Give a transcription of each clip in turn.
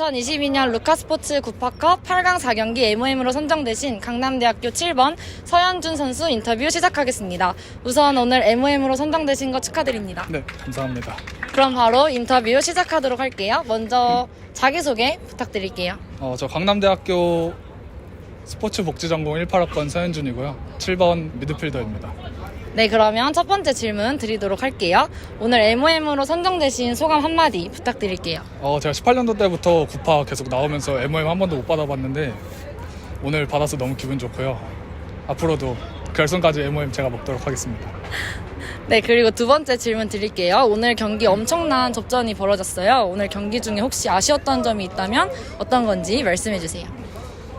2022년 루카스포츠 구파컵 8강 4경기 MOM으로 선정되신 강남대학교 7번 서현준 선수 인터뷰 시작하겠습니다. 우선 오늘 MOM으로 선정되신 거 축하드립니다. 네, 감사합니다. 그럼 바로 인터뷰 시작하도록 할게요. 먼저 자기소개 부탁드릴게요. 어, 저 강남대학교 스포츠 복지 전공 18학번 서현준이고요. 7번 미드필더입니다. 네, 그러면 첫 번째 질문 드리도록 할게요. 오늘 MOM으로 선정되신 소감 한마디 부탁드릴게요. 어, 제가 18년도 때부터 구파 계속 나오면서 MOM 한 번도 못 받아봤는데 오늘 받아서 너무 기분 좋고요. 앞으로도 결승까지 MOM 제가 먹도록 하겠습니다. 네, 그리고 두 번째 질문 드릴게요. 오늘 경기 엄청난 접전이 벌어졌어요. 오늘 경기 중에 혹시 아쉬웠던 점이 있다면 어떤 건지 말씀해 주세요.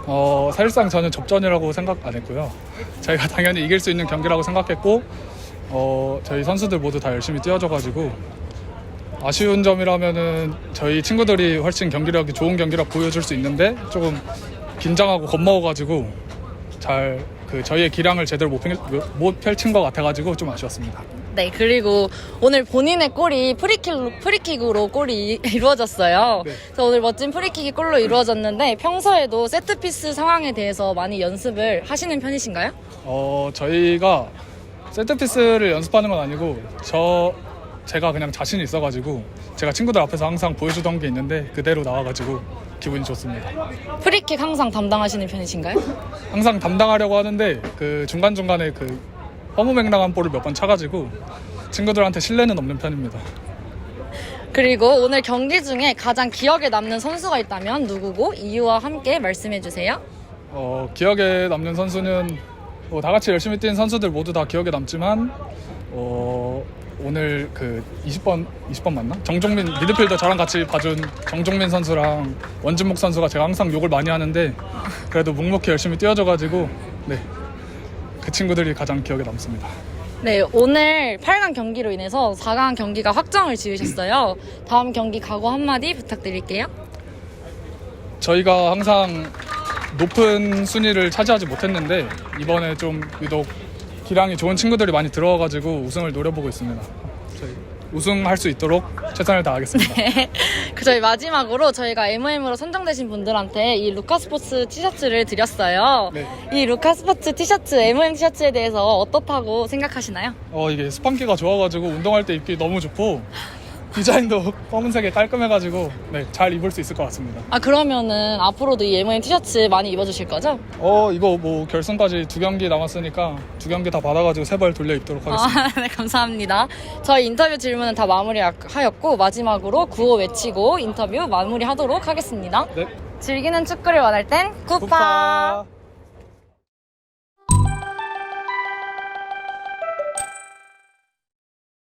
어, 사실상 저는 접전이라고 생각 안 했고요. 저희가 당연히 이길 수 있는 경기라고 생각했고 어, 저희 선수들 모두 다 열심히 뛰어줘가지고 아쉬운 점이라면은 저희 친구들이 훨씬 경기력이 좋은 경기력 보여줄 수 있는데 조금 긴장하고 겁먹어가지고 잘 그 저희의 기량을 제대로 못, 펼, 못 펼친 것 같아가지고 좀 아쉬웠습니다. 네, 그리고 오늘 본인의 골이 프리킥, 프리킥으로 골이 이루어졌어요. 네. 그래서 오늘 멋진 프리킥이 골로 이루어졌는데 평소에도 세트피스 상황에 대해서 많이 연습을 하시는 편이신가요? 어, 저희가 세트피스를 연습하는 건 아니고 저 제가 그냥 자신이 있어가지고 제가 친구들 앞에서 항상 보여주던 게 있는데 그대로 나와가지고 기분이 좋습니다. 프리킥 항상 담당하시는 편이신가요? 항상 담당하려고 하는데 그 중간 중간에 그 허무맹랑한 볼을 몇 번 차가지고 친구들한테 신뢰는 없는 편입니다. 그리고 오늘 경기 중에 가장 기억에 남는 선수가 있다면 누구고 이유와 함께 말씀해 주세요. 어, 기억에 남는 선수는 뭐다 같이 열심히 뛴 선수들 모두 다 기억에 남지만 어, 오늘 그 20번 20번 맞나? 정종민 미드필더 저랑 같이 봐준 정종민 선수랑 원진목 선수가 제가 항상 욕을 많이 하는데 그래도 묵묵히 열심히 뛰어줘가지고 네. 그 친구들이 가장 기억에 남습니다. 네, 오늘 8강 경기로 인해서 4강 경기가 확정을 지으셨어요. 다음 경기 각오 한마디 부탁드릴게요. 저희가 항상 높은 순위를 차지하지 못했는데 이번에 좀 유독 기량이 좋은 친구들이 많이 들어와가지고 우승을 노려보고 있습니다. 저희 우승할 수 있도록 최선을 다하겠습니다. 그 저희 마지막으로 저희가 MOM으로 선정되신 분들한테 이 루카스포츠 티셔츠를 드렸어요. 네. 이 루카스포츠 티셔츠, MOM 티셔츠에 대해서 어떻다고 생각하시나요? 어 이게 스판기가 좋아가지고 운동할 때 입기 너무 좋고 디자인도 검은색에 깔끔해가지고 네, 잘 입을 수 있을 것 같습니다. 아 그러면은 앞으로도 이 MOM 티셔츠 많이 입어주실 거죠? 어 이거 뭐 결승까지 두 경기 남았으니까 두 경기 다 받아가지고 세벌 돌려 입도록 하겠습니다. 아, 네, 감사합니다. 저희 인터뷰 질문은 다 마무리하였고 마지막으로 구호 외치고 인터뷰 마무리하도록 하겠습니다. 네. 즐기는 축구를 원할 땐. 쿠파.